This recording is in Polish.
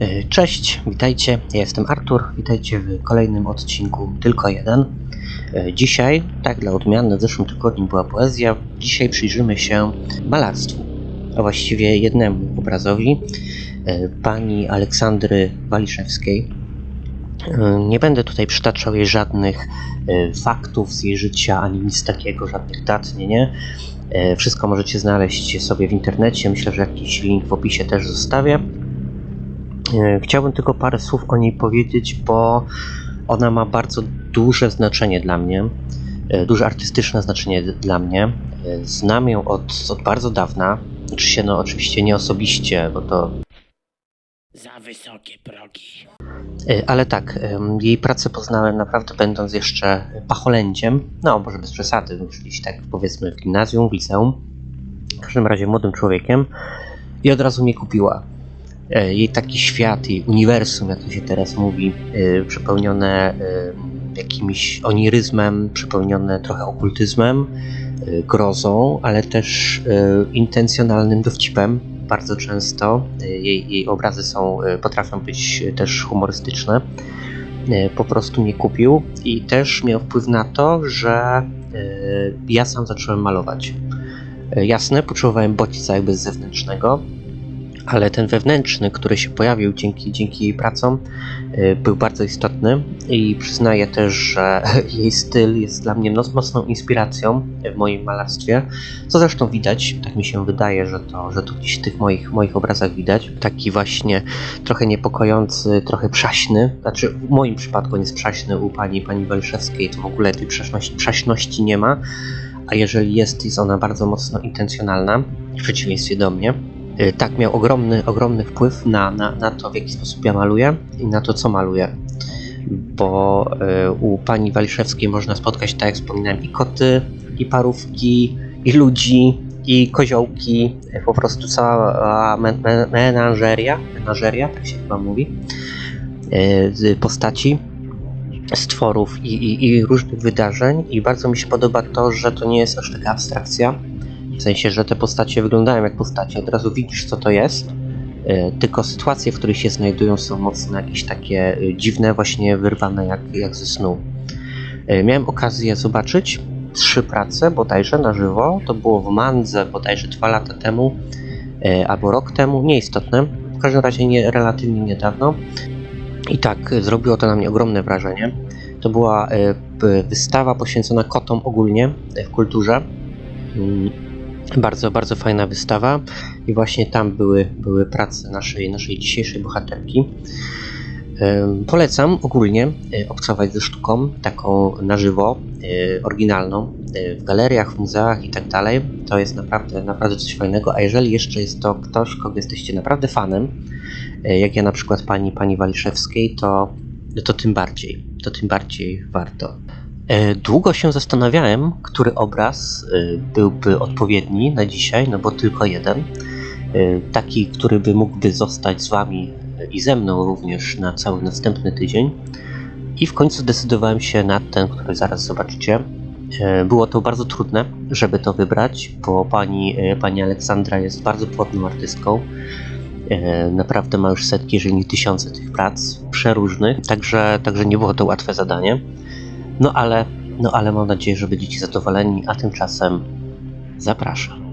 E, Cześć, witajcie. Ja jestem Artur. Witajcie w kolejnym odcinku Tylko jeden. E, Dzisiaj, tak dla odmiany, w zeszłym tygodniu była poezja. Dzisiaj przyjrzymy się malarstwu, a właściwie jednemu obrazowi e, pani Aleksandry Waliszewskiej. Nie będę tutaj przytaczał jej żadnych faktów z jej życia, ani nic takiego, żadnych dat, nie, nie. Wszystko możecie znaleźć sobie w internecie. Myślę, że jakiś link w opisie też zostawię. E, Chciałbym tylko parę słów o niej powiedzieć, bo ona ma bardzo duże znaczenie dla mnie, e, duże artystyczne znaczenie dla mnie. E, Znam ją od, od bardzo dawna, znaczy się no oczywiście nie osobiście, bo to Za wysokie progi. Ale tak, jej pracę poznałem naprawdę będąc jeszcze pacholęciem, no może bez przesady, gdzieś tak powiedzmy w gimnazjum, w liceum, w każdym razie młodym człowiekiem i od razu mnie kupiła. Jej taki świat, jej uniwersum, jak to się teraz mówi, e, przepełnione e, jakimś oniryzmem, przepełnione trochę okultyzmem, e, grozą, ale też intencjonalnym dowcipem. Bardzo często jej, jej obrazy są, potrafią być też humorystyczne. Po prostu mnie kupił i też miał wpływ na to, że ja sam zacząłem malować. Jasne, potrzebowałem bodźca jakby zewnętrznego, ale ten wewnętrzny, który się pojawił dzięki, dzięki jej pracom, y, był bardzo istotny i przyznaję też, że jej styl jest dla mnie moc- mocną inspiracją w moim malarstwie, co zresztą widać, tak mi się wydaje, że to, że to gdzieś w tych moich, moich obrazach widać. Taki właśnie trochę niepokojący, trochę przaśny, znaczy w moim przypadku on jest przaśny, u pani, pani Waliszewskiej to w ogóle tej przaśności, przaśności nie ma, a jeżeli jest, jest ona bardzo mocno intencjonalna, w przeciwieństwie do mnie. Y, Tak, miał ogromny, ogromny wpływ na, na, na to, w jaki sposób ja maluję i na to, co maluję. Bo y, u pani Waliszewskiej można spotkać, tak jak wspominałem, i koty, i parówki, i ludzi, i koziołki, y, po prostu cała men, men, menażeria, menażeria, tak się chyba mówi, postaci, stworów i, i, i różnych wydarzeń. I bardzo mi się podoba to, że to nie jest aż taka abstrakcja, w sensie, że te postacie wyglądają jak postacie, od razu widzisz co to jest. e, Tylko sytuacje, w których się znajdują, są mocno jakieś takie e, dziwne, właśnie wyrwane jak, jak ze snu. E, Miałem okazję zobaczyć trzy prace bodajże na żywo. To było w Mandze bodajże dwa lata temu albo rok temu, nieistotne. W każdym razie nie, relatywnie niedawno. I tak zrobiło to na mnie ogromne wrażenie. To była wystawa poświęcona kotom ogólnie w kulturze. Bardzo, bardzo fajna wystawa i właśnie tam były, były prace naszej, naszej dzisiejszej bohaterki. Polecam ogólnie y, obcować ze sztuką taką na żywo, y, oryginalną, y, w galeriach, w muzeach i tak dalej. To jest naprawdę, naprawdę coś fajnego, a jeżeli jeszcze jest to ktoś, kogo jesteście naprawdę fanem, jak ja na przykład pani, pani Waliszewskiej, to, to tym bardziej, to tym bardziej warto. E, Długo się zastanawiałem, który obraz e, byłby odpowiedni na dzisiaj, no bo tylko jeden. E, Taki, który by mógłby zostać z Wami i ze mną również na cały następny tydzień. I w końcu zdecydowałem się na ten, który zaraz zobaczycie. Było to bardzo trudne, żeby to wybrać, bo pani, pani Aleksandra jest bardzo płodną artystką. Naprawdę ma już setki, jeżeli nie tysiące tych prac, przeróżnych, także, także nie było to łatwe zadanie. No ale, no ale mam nadzieję, że będziecie zadowoleni, a tymczasem zapraszam.